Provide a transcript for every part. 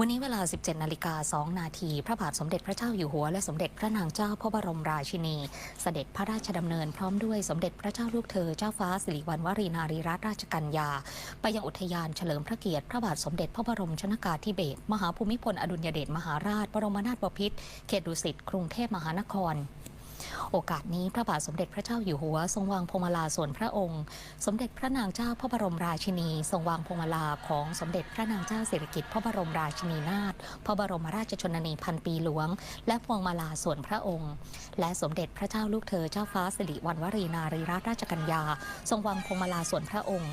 วันนี้เวลา 17 นาฬิกา 2 นาที พระบาทสมเด็จพระเจ้าอยู่หัวและสมเด็จพระนางเจ้าพระบรมราชินี เสด็จพระราชดำเนินพร้อมด้วยสมเด็จพระเจ้าลูกเธอเจ้าฟ้าสิริวัณวรีนารีรัตนราชกัญญา ไปยังอุทยานเฉลิมพระเกียรติ พระบาทสมเด็จพระบรมชนากาธิเบศรมหาภูมิพลอดุลยเดชมหาราช บรมนาถบพิตรเขตดุสิตกรุงเทพมหานคร โอกาสนี้พระบาทสมเด็จพระเจ้าอยู่หัว ทรงวางพวงมาลาส่วนพระองค์ สมเด็จพระนางเจ้าพระบรมราชินี ทรงวางพวงมาลาของสมเด็จพระนางเจ้าสิริกิติ์พระบรมราชินีนาถพระบรมราชชนนีพันปีหลวง และพวงมาลาส่วนพระองค์ และสมเด็จพระเจ้าลูกเธอเจ้าฟ้าสิริวัณวรีนารีรัตนราชกัญญา ทรงวางพวงมาลาส่วนพระองค์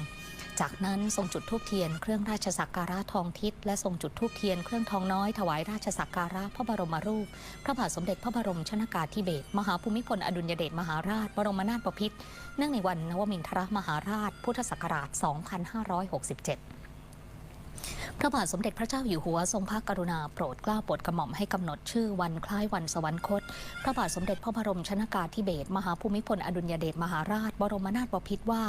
จากนั้นทรงจุดธูปเทียนเครื่องราชสักการะทองทิศและทรงจุดธูปเทียนเครื่องทองน้อยถวายราชสักการะพระบรมรูป พระบาทสมเด็จพระบรมชนากาธิเบศรมหาภูมิพลอดุลยเดชมหาราช บรมนาถบพิตรเนื่องในวันนวมินทรมหาราช พุทธศักราช 2567 พระบาทสมเด็จพระเจ้าอยู่หัวทรงพระกรุณาโปรดเกล้าโปรดกระหม่อมให้กำหนดชื่อวันคล้ายวันสวรรคต พระบาทสมเด็จพระบรมชนากาธิเบศรมหาภูมิพลอดุลยเดชมหาราช บรมนาถบพิตรว่า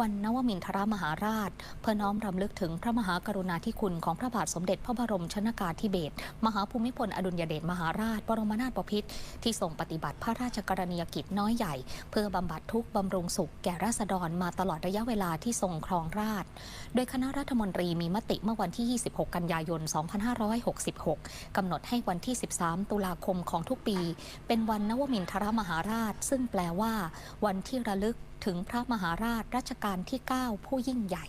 วันนวมินทรมหาราช เพื่อน้อมรำลึกถึงพระมหากรุณาธิคุณของพระบาทสมเด็จพระบรมชนากาธิเบศรมหาภูมิพลอดุลยเดชมหาราช บรมนาถบพิตรที่ทรงปฏิบัติพระราชกรณียกิจน้อยใหญ่ เพื่อบำบัดทุกข์บำรุงสุขแก่ราษฎรมาตลอดระยะเวลาที่ทรงครองราชย์โดยคณะรัฐมนตรีมีมติเมื่อวันที่26 กันยายน 2566 กำหนดให้วันที่ 13 ตุลาคมของทุกปี เป็นวันนวมินทรมหาราช ซึ่งแปลว่า วันที่ระลึกถึงพระมหาราชรัชกาลที่ 9 ผู้ยิ่งใหญ่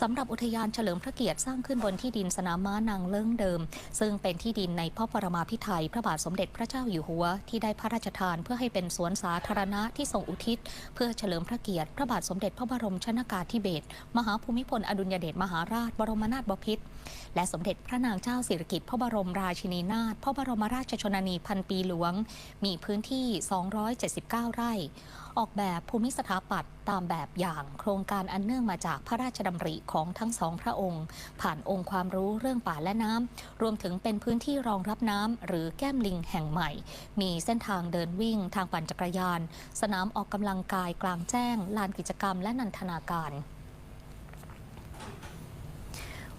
สำหรับอุทยานเฉลิมพระเกียรติสร้างขึ้นบนที่ดินสนามม้านางเลิ้งเดิม ซึ่งเป็นที่ดินในพระปรมาภิไธยพระบาทสมเด็จพระเจ้าอยู่หัว ที่ได้พระราชทานเพื่อให้เป็นสวนสาธารณะที่ทรงอุทิศ เพื่อเฉลิมพระเกียรติพระบาทสมเด็จพระบรมชนากาธิเบศรมหาภูมิพลอดุลยเดชมหาราชบรมนาถบพิตรและสมเด็จพระนางเจ้าสิริกิติ์พระบรมราชินีนาถพระบรมราชชนนีพันปีหลวง มีพื้นที่ 279 ไร่ ออกแบบภูมิสถาปัตย์ตามแบบอย่างโครงการอันเนื่องมาจากพระราชดำริของทั้งสองพระองค์ ผ่านองค์ความรู้เรื่องป่าและน้ำรวมถึงเป็นพื้นที่รองรับน้ำหรือแก้มลิงแห่งใหม่ มีเส้นทางเดินวิ่ง ทางปั่นจักรยาน สนามออกกำลังกายกลางแจ้ง ลานกิจกรรมและนันทนาการ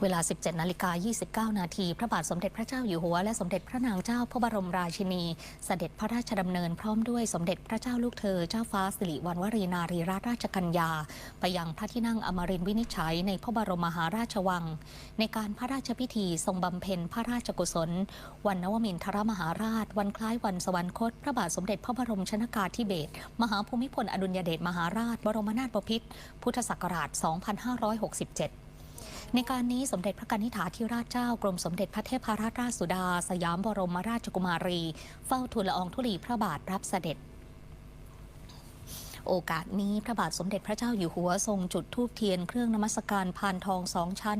เวลา 17 นาฬิกา 29 นาที พระบาทสมเด็จพระเจ้าอยู่หัว และสมเด็จพระนางเจ้าพระบรมราชินี เสด็จพระราชดำเนินพร้อมด้วยสมเด็จพระเจ้าลูกเธอ เจ้าฟ้าสิริวัณวรีนารีรัตนราชกัญญา ไปยังพระที่นั่งอมรินทร์วินิจฉัยในพระบรมมหาราชวัง ในการพระราชพิธีทรงบำเพ็ญพระราชกุศล วันนวมินทรมหาราช วันคล้ายวันสวรรคต พระบาทสมเด็จพระบรมชนากาธิเบศรมหาภูมิพลอดุลยเดชมหาราช บรมนาถบพิตรพุทธศักราช 2567 ในการนี้สมเด็จพระกนิษฐาธิราชเจ้ากรมสมเด็จพระเทพรัตนราชสุดา สยามบรมราชกุมารี เฝ้าทูลละอองธุลีพระบาทรับเสด็จโอกาสนี้พระบาทสมเด็จพระเจ้าอยู่หัวทรงจุดธูปเทียนเครื่องนมัสการพานทองสองชั้น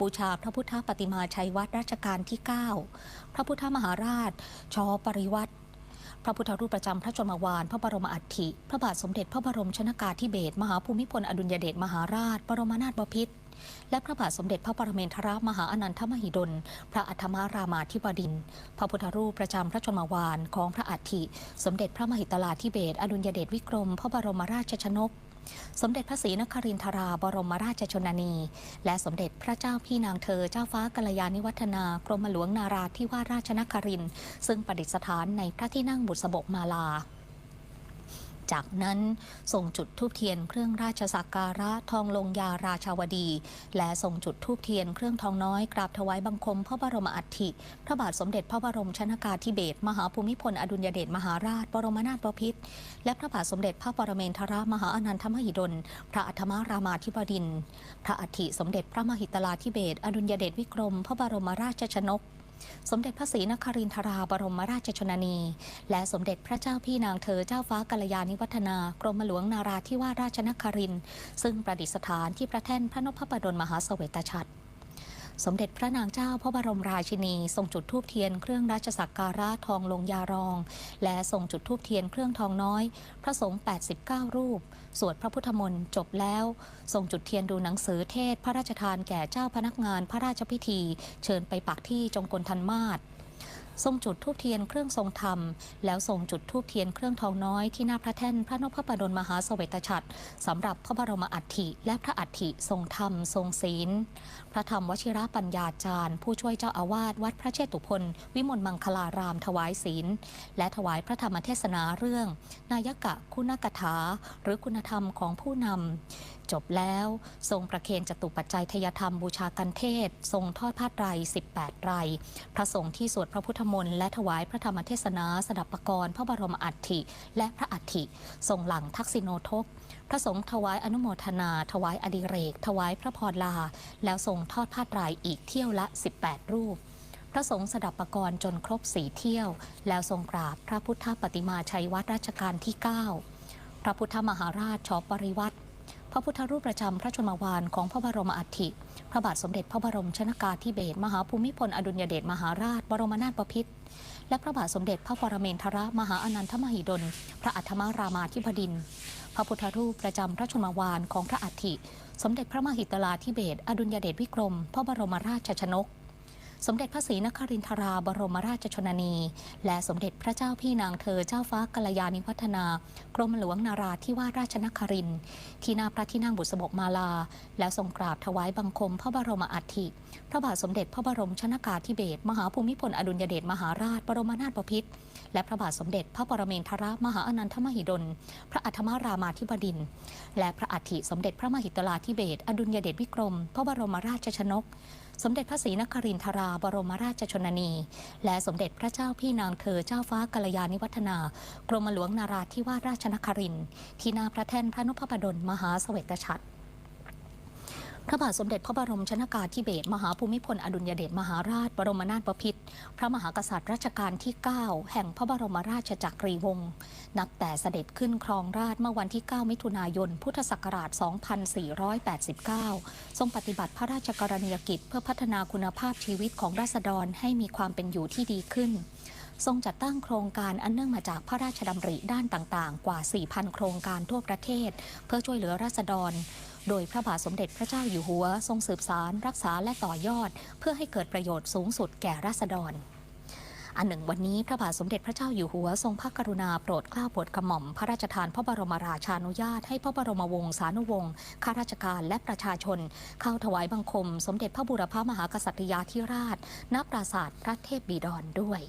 บูชาพระพุทธปฏิมาชัยวัดรัชกาลที่ 9 พระพุทธมหาราช ชอปริวัติพระพุทธรูปประจำพระชนมวาน พระบรมอัฐิ พระบาทสมเด็จพระบรมชนากาธิเบศรมหาภูมิพลอดุลยเดชมหาราช บรมนาถบพิตร และพระบาทสมเด็จพระปรเมนทรมหาอนันทมหิดล พระอัฐมารามาธิบดินทรพระพุทธรูปประจำพระชนมวานของพระอัฐิ สมเด็จพระมหิตลาธิเบศอดุลยเดชวิกรม พระบรมราชชนก สมเด็จพระศรีนครินทราบรมราชชนนี และสมเด็จพระเจ้าพี่นางเธอเจ้าฟ้ากัลยาณิวัฒนากรมหลวงนาราธิวาสราชนครินทร์ซึ่งประดิษฐานในพระที่นั่งบุษบกมาลา จากนั้นส่งจุดทูบเทียนเครื่องราชสักการะทองลงยาราชาวดี และส่งจุดทูบเทียนเครื่องทองน้อยกราบถวายบังคมพระบรมอัฐิพระบาทสมเด็จพระบรมชนากาธิเบศรมหาภูมิพลอดุลยเดชมหาราช บรมนาถบพิตรและพระบาทสมเด็จพระปรเมนทรมหาอนันทมหิดล พระอัฐมารามาธิบดิน พระอัฐิสมเด็จพระมหิตลาธิเบศรอดุลยเดชวิกรม พระบรมราชชนก สมเด็จพระศรีนครินทราบรมราชชนนี และสมเด็จพระเจ้าพี่นางเธอเจ้าฟ้ากัลยาณิวัฒนากรมหลวงนาราธิวาสราชนครินทร์ซึ่งประดิษฐานที่พระแท่นพระนพบดลมหาเสวตฉัตร สมเด็จพระนางเจ้าพระบรมราชินี ทรงจุดธูปเทียนเครื่องราชสักการะทองลงยารอง และทรงจุดธูปเทียนเครื่องทองน้อย พระสงฆ์ 89 รูป สวดพระพุทธมนต์จบแล้ว ทรงจุดเทียนดูหนังสือเทศพระราชทานแก่เจ้าพนักงานพระราชพิธี เชิญไปปักที่จงกลทันมาศ ทรงจุดธูปเทียนเครื่องทรงธรรม แล้วทรงจุดธูปเทียนเครื่องทองน้อยที่หน้าพระแท่นพระนพประดลมหาสเสวตฉัตรสำหรับพระบรมอัฐิและพระอัฐิทรงธรรม ทรงศีล พระธรรมวชิระปัญญาจารย์ ผู้ช่วยเจ้าอาวาสวัดพระเชตุพนวิมลมังคลารามถวายศีล และถวายพระธรรมเทศนาเรื่อง นายกะคุณกถา หรือคุณธรรมของผู้นำ จบแล้ว ทรงประเคนจตุปัจจัยทยธรรมบูชากันเทศ ทรงทอดผ้าไตร 18 ไตร พระสงฆ์ที่สวดพระพุทธมนต์และถวายพระธรรมเทศนาสดับปกรณ์พระบรมอัฐิและพระอัฐิทรงหลังทักษิโนทกพระสงฆ์ถวายอนุโมทนา ถวายอดิเรก ถวายพระพรลา แล้วทรงทอดผ้าไตรอีกเที่ยวละ 18 รูปพระสงฆ์สดับปกรณ์จนครบสีเที่ยว แล้วทรงกราบพระพุทธปฏิมาชัยวัดรัชกาลที่ 9 พระพุทธมหาราชชอบปริวัติ พระพุทธรูปประจำพระชนมวานของพระบรมอัฐิ พระบาทสมเด็จพระบรมชนากาธิเบศรมหาภูมิพลอดุลยเดชมหาราช บรมนาถบพิตรและพระบาทสมเด็จพระปรเมนทรมหาอนันทมหิดล พระอัฐมารามาธิบดิน พระพุทธรูปประจำพระชนมวานของพระอัฐิ สมเด็จพระมหิตลาธิเบศรอดุลยเดชวิกรม พระบรมราชชนก สมเด็จพระศรีนครินทราบรมราชชนนี และสมเด็จพระเจ้าพี่นางเธอเจ้าฟ้ากัลยาณิวัฒนากรมหลวงนาราธิวาสราชนคริน ที่หนาพระที่นั่งบุษบกมาลา แล้วทรงกราบถวายบังคมพระบรมอัฐิ พระบาทสมเด็จพระบรมชนากาธิเบศรมหาภูมิพลอดุลยเดชมหาราชบรมนาถบพิตรและพระบาทสมเด็จพระปรเมนทรมหาอนันทมหิดล พระอัฐมารามาธิบดิน และพระอัฐิสมเด็จพระมหิตลาธิเบศอดุลยเดชวิกรม พระบรมราชชนก สมเด็จพระศรีนครินทราบรมราชชนนี และสมเด็จพระเจ้าพี่นางเธอเจ้าฟ้ากัลยาณิวัฒนากรมหลวงนาราธิวาสราชนครินที่หนาพระแท่นพระนพประดลมหาเสวตฉัตร พระบาทสมเด็จพระบรมชนากาธิเบศรมหาภูมิพลอดุลยเดชมหาราช บรมนาถบพิตรพระมหากษัตริย์รัชกาลที่ 9 แห่งพระบรมราชจักรีวงศ์นับแต่เสด็จขึ้นครองราชเมื่อวันที่ 9 มิถุนายน พุทธศักราช 2489 ทรงปฏิบัติพระราชกรณียกิจเพื่อพัฒนาคุณภาพชีวิตของราษฎรให้มีความเป็นอยู่ที่ดีขึ้น ทรงจัดตั้งโครงการอันเนื่องมาจากพระราชดำริด้านต่างๆ กว่า 4,000 โครงการทั่วประเทศ เพื่อช่วยเหลือราษฎร โดยพระบาทสมเด็จพระเจ้าอยู่หัว ทรงสืบสาร รักษาและต่อยอด เพื่อให้เกิดประโยชน์สูงสุดแก่ราษฎรอันหนึ่งวันนี้พระบาทสมเด็จพระเจ้าอยู่หัวทรงพระกรุณาโปรดเกล้าโปรดกระหม่อม พระราชทานพระบรมราชานุญาตให้พระบรมวงศานุวงศ์ข้าราชการและประชาชน เข้าถวายบังคม สมเด็จพระบุรพมหากษัตริยาธิราช ณ ปราสาทพระเทพบิดรด้วย